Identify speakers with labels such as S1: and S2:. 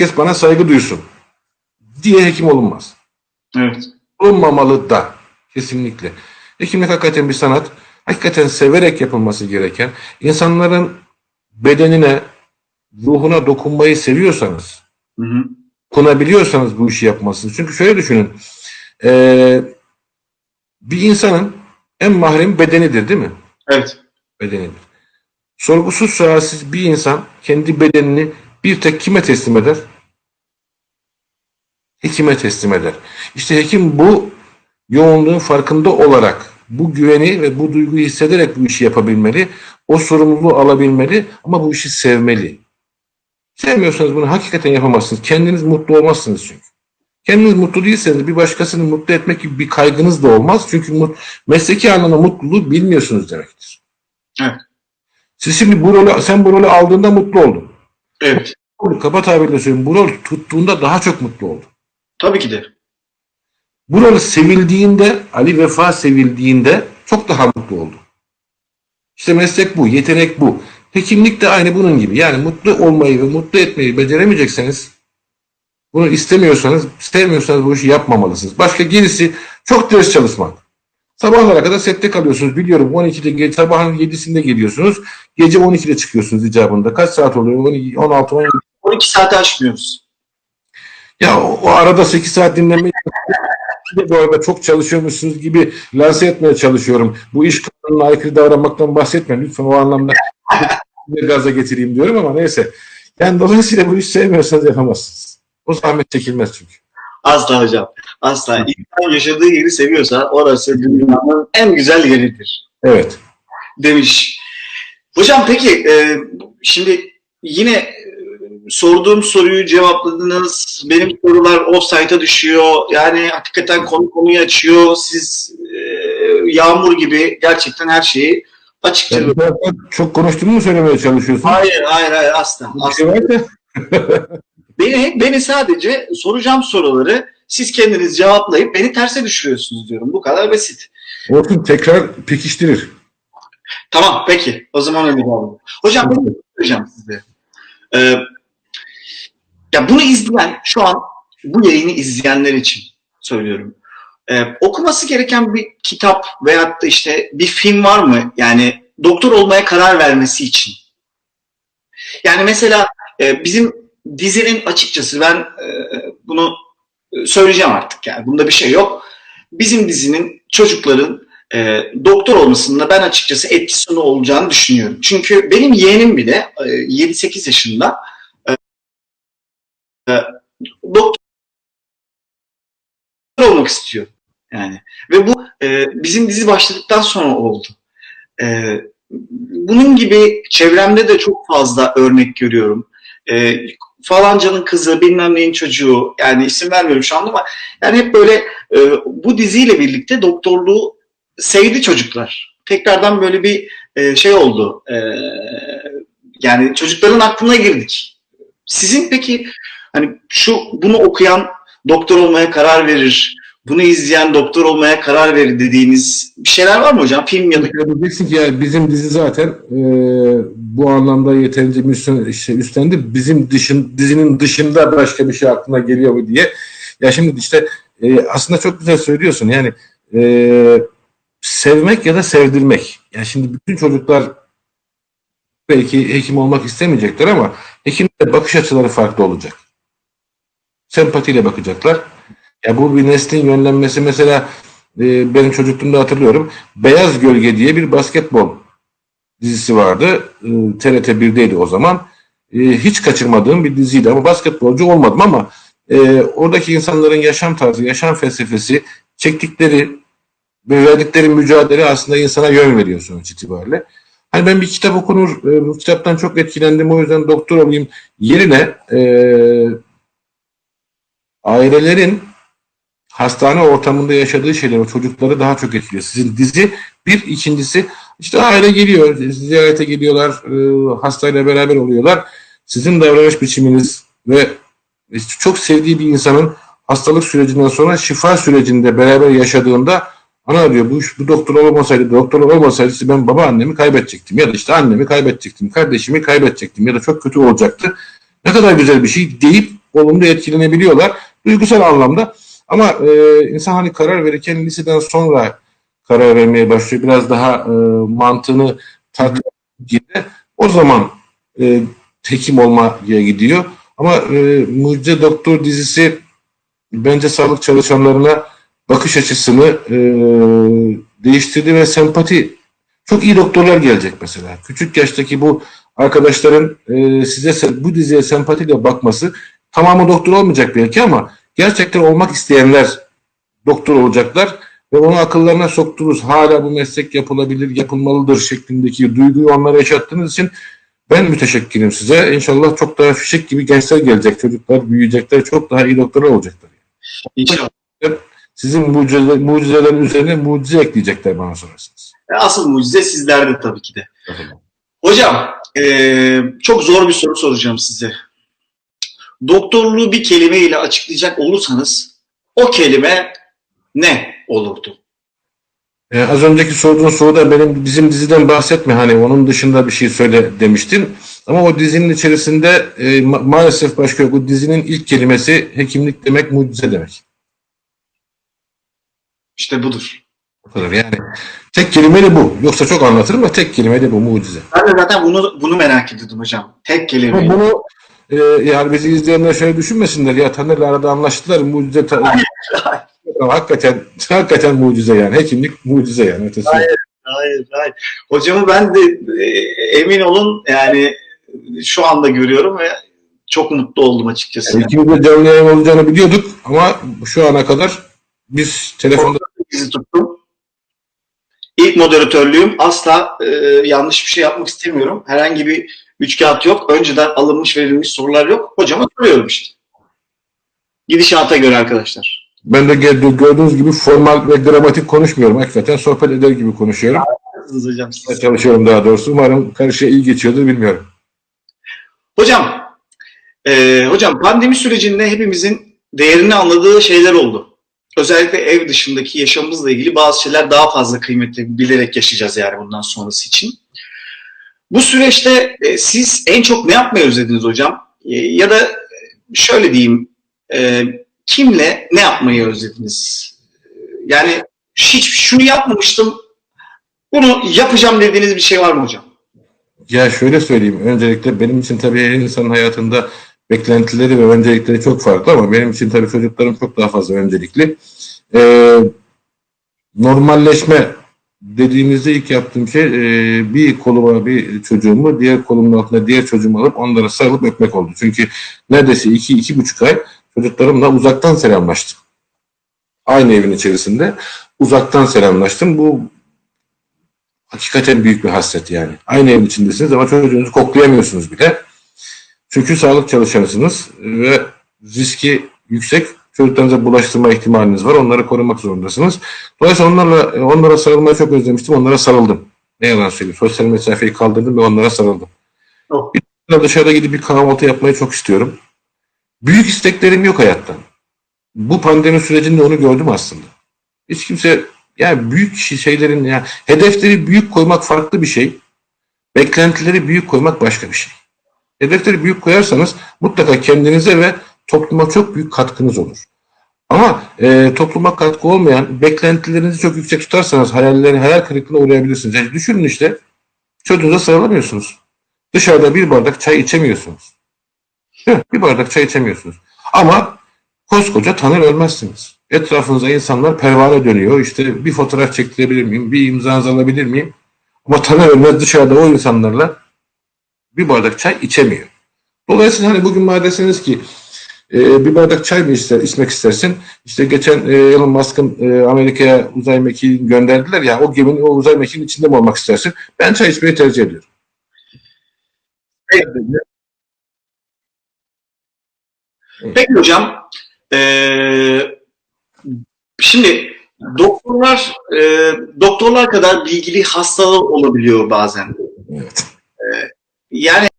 S1: herkes bana saygı duysun diye hekim olunmaz.
S2: Evet.
S1: Olmamalı da kesinlikle. Hekimlik hakikaten bir sanat. Hakikaten severek yapılması gereken, insanların bedenine, ruhuna dokunmayı seviyorsanız,
S2: Hı hı.
S1: konabiliyorsanız bu işi yapmalısınız. Çünkü şöyle düşünün, eee, bir insanın en mahrem bedenidir değil mi?
S2: Evet.
S1: Bedenidir. Sorgusuz sualsiz bir insan kendi bedenini bir tek kime teslim eder? Hekime teslim eder. İşte hekim bu yoğunluğun farkında olarak bu güveni ve bu duyguyu hissederek bu işi yapabilmeli. O sorumluluğu alabilmeli ama bu işi sevmeli. Sevmiyorsanız bunu hakikaten yapamazsınız. Kendiniz mutlu olmazsınız çünkü. Kendiniz mutlu değilseniz bir başkasını mutlu etmek gibi bir kaygınız da olmaz. Çünkü mesleki anlamda mutluluğu bilmiyorsunuz demektir.
S2: Evet.
S1: Siz şimdi bu rolü, sen bu rolü aldığında mutlu oldun.
S2: Evet.
S1: Kaba tabirle söyleyeyim. Bu rol tuttuğunda daha çok mutlu oldun.
S2: Tabii ki de.
S1: Bu rol sevildiğinde, Ali Vefa sevildiğinde çok daha mutlu oldu. İşte meslek bu, yetenek bu. Hekimlik de aynı bunun gibi. Yani mutlu olmayı ve mutlu etmeyi beceremeyecekseniz, bunu istemiyorsanız, sevmiyorsanız bu işi yapmamalısınız. Başka gerisi çok ders çalışmak. Sabahlara kadar sette kalıyorsunuz. Biliyorum 12'de, ge- sabahın 7'sinde geliyorsunuz. Gece 12'de çıkıyorsunuz icabında. Kaç saat oluyor? 12, 16, 17.
S2: 12 saate aşmıyoruz.
S1: Ya o, o arada 8 saat de bu arada çok çalışıyormuşsunuz gibi lanse etmeye çalışıyorum. Bu iş kanununa aykırı davranmaktan bahsetmeyin. Lütfen o anlamda bir gaza getireyim diyorum ama neyse. Yani dolayısıyla bu işi sevmiyorsanız yapamazsınız. O zahmet çekilmez çünkü.
S2: Asla hocam. Asla. İnsan yaşadığı yeri seviyorsa orası dünyanın en güzel yeridir.
S1: Evet.
S2: Demiş. Hocam peki e, şimdi yine sorduğum soruyu cevapladınız. Benim sorular offside'a düşüyor. Yani hakikaten konu konuyu açıyor. Siz e, yağmur gibi gerçekten her şeyi açıkça...
S1: Yani çok konuştuğumu mu söylemeye çalışıyorsun?
S2: Hayır, hayır, hayır asla.
S1: Bir
S2: asla.
S1: şey
S2: Beni, beni sadece soracağım soruları siz kendiniz cevaplayıp beni terse düşürüyorsunuz diyorum. Bu kadar basit.
S1: Orkun tekrar pekiştirir.
S2: Tamam peki. O zaman öyle yapalım. Hocam ben soracağım size. Ee, ya bunu izleyen şu an bu yayını izleyenler için söylüyorum. Ee, okuması gereken bir kitap veyahut da işte bir film var mı? Yani doktor olmaya karar vermesi için. Yani mesela e, bizim dizinin açıkçası ben e, bunu söyleyeceğim artık yani bunda bir şey yok. Bizim dizinin çocukların e, doktor olmasında ben açıkçası etkisi olacağını düşünüyorum. Çünkü benim yeğenim bile e, 7-8 yaşında e, e, doktor olmak istiyor. Yani ve bu e, bizim dizi başladıktan sonra oldu. E, bunun gibi çevremde de çok fazla örnek görüyorum. E, falancanın kızı, bilmem neyin çocuğu, yani isim vermiyorum şu anda ama yani hep böyle e, bu diziyle birlikte doktorluğu sevdi çocuklar. Tekrardan böyle bir e, şey oldu. E, yani çocukların aklına girdik. Sizin peki hani şu bunu okuyan doktor olmaya karar verir, bunu izleyen doktor olmaya karar verir dediğiniz bir şeyler var mı hocam? Film ya da
S1: Diyeceksin ki yani bizim dizi zaten e, bu anlamda yeterince üstlen, işte üstlendi. Bizim dışın, dizinin dışında başka bir şey aklına geliyor mu diye. Ya şimdi işte e, aslında çok güzel söylüyorsun. Yani e, sevmek ya da sevdirmek. Yani şimdi bütün çocuklar belki hekim olmak istemeyecekler ama hekimlerin bakış açıları farklı olacak. Sempatiyle bakacaklar. Ya bu bir neslin yönlenmesi mesela e, benim çocukluğumda hatırlıyorum. Beyaz Gölge diye bir basketbol dizisi vardı. E, TRT 1'deydi o zaman. E, hiç kaçırmadığım bir diziydi ama basketbolcu olmadım ama e, oradaki insanların yaşam tarzı, yaşam felsefesi, çektikleri ve verdikleri mücadele aslında insana yön veriyor sonuç itibariyle. Hani ben bir kitap okunur, e, bu kitaptan çok etkilendim o yüzden doktor olayım yerine e, ailelerin hastane ortamında yaşadığı şeyler o çocukları daha çok etkiliyor. Sizin dizi bir ikincisi işte aile geliyor ziyarete geliyorlar e, hastayla beraber oluyorlar. Sizin davranış biçiminiz ve çok sevdiği bir insanın hastalık sürecinden sonra şifa sürecinde beraber yaşadığında ana diyor bu, bu doktor olmasaydı doktor olmasaydı işte ben babaannemi kaybedecektim ya da işte annemi kaybedecektim kardeşimi kaybedecektim ya da çok kötü olacaktı. Ne kadar güzel bir şey deyip olumlu etkilenebiliyorlar. Duygusal anlamda. Ama e, insan hani karar verirken liseden sonra karar vermeye başlıyor. Biraz daha e, mantığını gibi o zaman e, hekim olmaya gidiyor. Ama e, Mucize Doktor dizisi bence sağlık çalışanlarına bakış açısını e, değiştirdi ve sempati çok iyi doktorlar gelecek mesela. Küçük yaştaki bu arkadaşların e, size bu diziye sempatiyle bakması tamamı doktor olmayacak belki ama gerçekten olmak isteyenler doktor olacaklar ve onu akıllarına soktunuz. Hala bu meslek yapılabilir, yapılmalıdır şeklindeki duyguyu onlara yaşattığınız için ben müteşekkirim size. İnşallah çok daha fişek gibi gençler gelecek. Çocuklar büyüyecekler. Çok daha iyi doktorlar olacaklar.
S2: İnşallah.
S1: Sizin mucize, mucizelerin üzerine mucize ekleyecekler bana sorarsanız.
S2: Asıl mucize sizlerde tabii ki de. Hocam, eee, çok zor bir soru soracağım size. Doktorluğu bir kelimeyle açıklayacak olursanız o kelime ne olurdu?
S1: Ee, az önceki sorduğun soruda benim bizim diziden bahsetme hani onun dışında bir şey söyle demiştin. Ama o dizinin içerisinde e, ma- maalesef başka yok. Bu dizinin ilk kelimesi hekimlik demek, mucize demek.
S2: İşte budur.
S1: O kadar yani. Tek kelime de bu. Yoksa çok anlatırım ama tek kelime de bu mucize.
S2: Ben de zaten bunu bunu merak ediyordum hocam. Tek kelime.
S1: Ama bunu e, yani bizi izleyenler şöyle düşünmesinler ya Taner'le arada anlaştılar mucize hakikaten hakikaten mucize yani hekimlik mucize yani ötesi. yok.
S2: Hayır, hayır. Hocamı ben de e, emin olun yani şu anda görüyorum ve çok mutlu oldum açıkçası.
S1: Yani ikimiz de canlı yayın olacağını biliyorduk ama şu ana kadar biz telefonda
S2: Bizi tuttum. İlk moderatörlüğüm asla e, yanlış bir şey yapmak istemiyorum. Herhangi bir üç kağıt yok. Önceden alınmış verilmiş sorular yok. Hocama soruyorum işte. Gidişata göre arkadaşlar.
S1: ben de gördüğünüz gibi formal ve gramatik konuşmuyorum. Hakikaten sohbet eder gibi konuşuyorum.
S2: Nasılsınız hocam siz?
S1: Çalışıyorum daha doğrusu. Umarım karşıya iyi geçiyordur bilmiyorum.
S2: Hocam, e, hocam pandemi sürecinde hepimizin değerini anladığı şeyler oldu. Özellikle ev dışındaki yaşamımızla ilgili bazı şeyler daha fazla kıymetli bilerek yaşayacağız yani bundan sonrası için. Bu süreçte e, siz en çok ne yapmayı özlediniz hocam? E, ya da şöyle diyeyim, e, kimle ne yapmayı özlediniz? Yani hiç şunu yapmamıştım, bunu yapacağım dediğiniz bir şey var mı hocam?
S1: Ya şöyle söyleyeyim. Öncelikle benim için tabii her insanın hayatında beklentileri ve öncelikleri çok farklı ama benim için tabii çocuklarım çok daha fazla öncelikli. Ee, normalleşme dediğimizde ilk yaptığım şey e, bir koluma bir çocuğumu diğer kolumun altına diğer çocuğumu alıp onlara sarılıp öpmek oldu. Çünkü neredeyse iki, iki buçuk ay çocuklarımla uzaktan selamlaştım. Aynı evin içerisinde uzaktan selamlaştım. Bu hakikaten büyük bir hasret yani. Aynı evin içindesiniz ama çocuğunuzu koklayamıyorsunuz bile. Çünkü sağlık çalışanısınız ve riski yüksek. Çocuklarınıza bulaştırma ihtimaliniz var. Onları korumak zorundasınız. Dolayısıyla onlarla onlara sarılmayı çok özlemiştim. Onlara sarıldım. Ne yalan söyleyeyim. Sosyal mesafeyi kaldırdım ve onlara sarıldım.
S2: Oh.
S1: Bir dışarıda gidip bir kahvaltı yapmayı çok istiyorum. Büyük isteklerim yok hayattan. Bu pandemi sürecinde onu gördüm aslında. Hiç kimse yani büyük şeylerin ya hedefleri büyük koymak farklı bir şey. Beklentileri büyük koymak başka bir şey. Hedefleri büyük koyarsanız mutlaka kendinize ve topluma çok büyük katkınız olur. Ama e, topluma katkı olmayan beklentilerinizi çok yüksek tutarsanız hayallerini hayal kırıklığına uğrayabilirsiniz. Yani düşünün işte çocuğunuza sarılamıyorsunuz. Dışarıda bir bardak çay içemiyorsunuz. Bir bardak çay içemiyorsunuz. Ama koskoca tanır ölmezsiniz. Etrafınıza insanlar pervane dönüyor. İşte bir fotoğraf çektirebilir miyim? Bir imza alabilir miyim? Ama tanır ölmez dışarıda o insanlarla bir bardak çay içemiyor. Dolayısıyla hani bugün madesiniz ki e, bir bardak çay mı ister, içmek istersin? İşte geçen e, Elon Musk'ın e, Amerika'ya uzay mekiğini gönderdiler ya o geminin o uzay mekiğinin içinde mi olmak istersin? Ben çay içmeyi tercih ediyorum.
S2: Peki hocam, eee, şimdi doktorlar eee, doktorlar kadar bilgili hastalar olabiliyor bazen.
S1: Evet.
S2: Yani